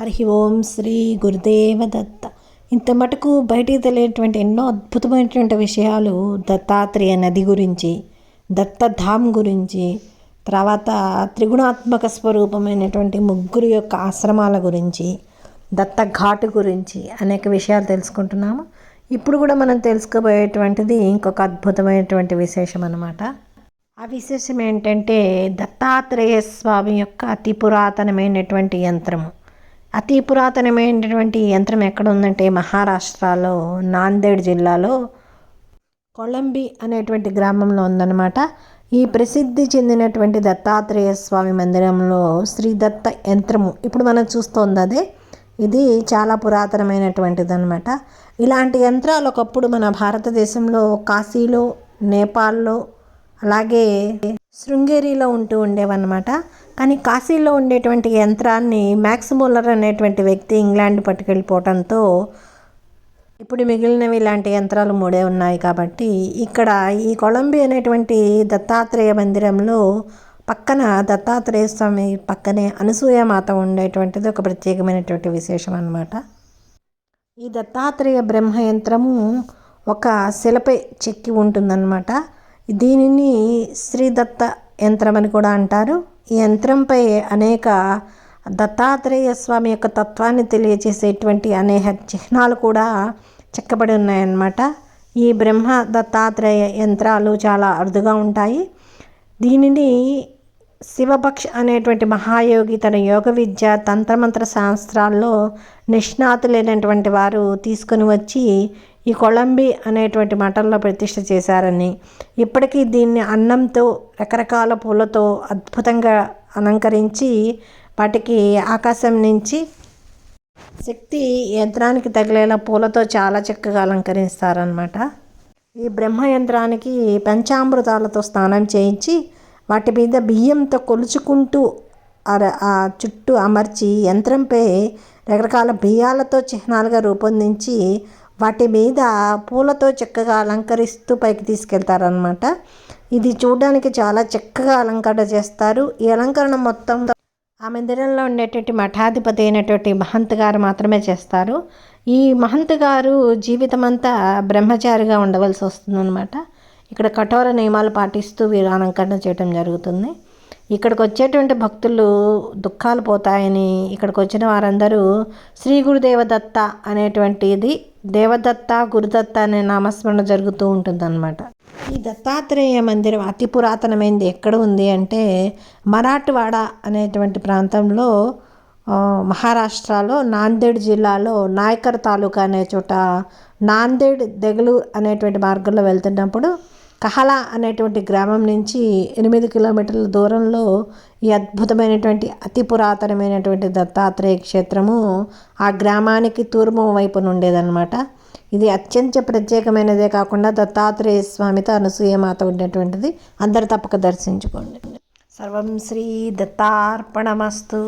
హరి ఓం శ్రీ గురుదేవ దత్త. ఇంత మటుకు బయటికి తెలియనటువంటి ఎన్నో అద్భుతమైనటువంటి విషయాలు దత్తాత్రేయ నది గురించి దత్తధామ్ గురించి తర్వాత త్రిగుణాత్మక స్వరూపమైనటువంటి ముగ్గురు యొక్క ఆశ్రమాల గురించి దత్త ఘాటు గురించి అనేక విషయాలు తెలుసుకుంటున్నాము. ఇప్పుడు కూడా మనం తెలుసుకోబోయేటువంటిది ఇంకొక అద్భుతమైనటువంటి విశేషం అనమాట ఆ విశేషం ఏంటంటే దత్తాత్రేయ స్వామి యొక్క అతి పురాతనమైనటువంటి యంత్రము. అతి పురాతనమైనటువంటి యంత్రం ఎక్కడ ఉందంటే మహారాష్ట్రలో నాందేడ్ జిల్లాలో కొలంబి అనేటువంటి గ్రామంలో ఉందన్నమాట. ఈ ప్రసిద్ధి చెందినటువంటి దత్తాత్రేయ స్వామి మందిరంలో శ్రీ దత్త యంత్రము. ఇప్పుడు మనం చూస్తోంది అదే. ఇది చాలా పురాతనమైనటువంటిది అనమాట ఇలాంటి యంత్రాలు ఒకప్పుడు మన భారతదేశంలో కాశీలో నేపాల్లో అలాగే శృంగేరిలో ఉంటూ ఉండేవన్నమాట. కానీ కాశీలో ఉండేటువంటి యంత్రాన్ని మ్యాక్సిమూలర్ అనేటువంటి వ్యక్తి ఇంగ్లాండ్ పట్టుకెళ్ళిపోవడంతో ఇప్పుడు మిగిలినవి ఇలాంటి యంత్రాలు మూడే ఉన్నాయి కాబట్టి ఇక్కడ ఈ కొలంబి అనేటువంటి దత్తాత్రేయ మందిరంలో పక్కన దత్తాత్రేయ స్వామి పక్కనే అనసూయ మాత ఉండేటువంటిది ఒక ప్రత్యేకమైనటువంటి విశేషం అన్నమాట. ఈ దత్తాత్రేయ బ్రహ్మ యంత్రము ఒక శిలపై చెక్కి ఉంటుందన్నమాట. దీనిని శ్రీదత్త యంత్రం అని కూడా అంటారు. ఈ యంత్రంపై అనేక దత్తాత్రేయ స్వామి యొక్క తత్వాన్ని తెలియజేసేటువంటి అనేక చిహ్నాలు కూడా చెక్కబడి ఉన్నాయన్నమాట. ఈ బ్రహ్మ దత్తాత్రేయ యంత్రాలు చాలా అరుదుగా ఉంటాయి. దీనిని శివభక్ష్ అనేటువంటి మహాయోగి తన యోగ విద్య తంత్రమంత్ర శాస్త్రాల్లో నిష్ణాతులైనటువంటి వారు తీసుకొని వచ్చి ఈ కొలంబి అనేటువంటి మఠంలో ప్రతిష్ఠ చేశారని. ఇప్పటికీ దీన్ని అన్నంతో రకరకాల పూలతో అద్భుతంగా అలంకరించి వాటికి ఆకాశం నుంచి శక్తి యంత్రానికి తగిలేలా పూలతో చాలా చక్కగా అలంకరిస్తారనమాట ఈ బ్రహ్మ యంత్రానికి పంచామృతాలతో స్నానం చేయించి వాటి మీద బియ్యంతో కొలుచుకుంటూ ఆ చుట్టూ అమర్చి యంత్రంపై రకరకాల బియ్యాలతో చిహ్నాలుగా రూపొందించి వాటి మీద పూలతో చక్కగా అలంకరిస్తూ పైకి తీసుకెళ్తారనమాట ఇది చూడడానికి చాలా చక్కగా అలంకరణ చేస్తారు. ఈ అలంకరణ మొత్తం ఆ మందిరంలో ఉండేటువంటి మఠాధిపతి అయినటువంటి మహంత్ గారు మాత్రమే చేస్తారు. ఈ మహంత్ గారు జీవితం అంతా బ్రహ్మచారిగా ఉండవలసి వస్తుందన్నమాట. ఇక్కడ కఠోర నియమాలు పాటిస్తూ వీరు అలంకరణ చేయడం జరుగుతుంది. ఇక్కడికి వచ్చేటువంటి భక్తులు దుఃఖాలు పోతాయని ఇక్కడికి వచ్చిన వారందరూ శ్రీ గురుదేవదత్త అనేటువంటిది దేవదత్త గురుదత్త అనే నామస్మరణ జరుగుతూ ఉంటుందన్నమాట. ఈ దత్తాత్రేయ మందిరం అతి పురాతనమైనది ఎక్కడ ఉంది అంటే మరాఠవాడ అనేటువంటి ప్రాంతంలో మహారాష్ట్రలో నాందేడ్ జిల్లాలో నాయకర్ తాలూకా అనే చోట నాందేడ్ దెగలు అనేటువంటి మార్గంలో వెళ్తున్నప్పుడు కహలా అనేటువంటి గ్రామం నుంచి ఎనిమిది కిలోమీటర్ల దూరంలో ఈ అద్భుతమైనటువంటి అతి పురాతనమైనటువంటి దత్తాత్రేయ క్షేత్రము ఆ గ్రామానికి తూర్పు వైపున ఉండేదన్నమాట ఇది అత్యంత ప్రత్యేకమైనదే కాకుండా దత్తాత్రేయ స్వామితో అనసూయమాత ఉండేటువంటిది. అందరు తప్పక దర్శించుకోండి. సర్వం శ్రీ దత్తార్పణమస్తు.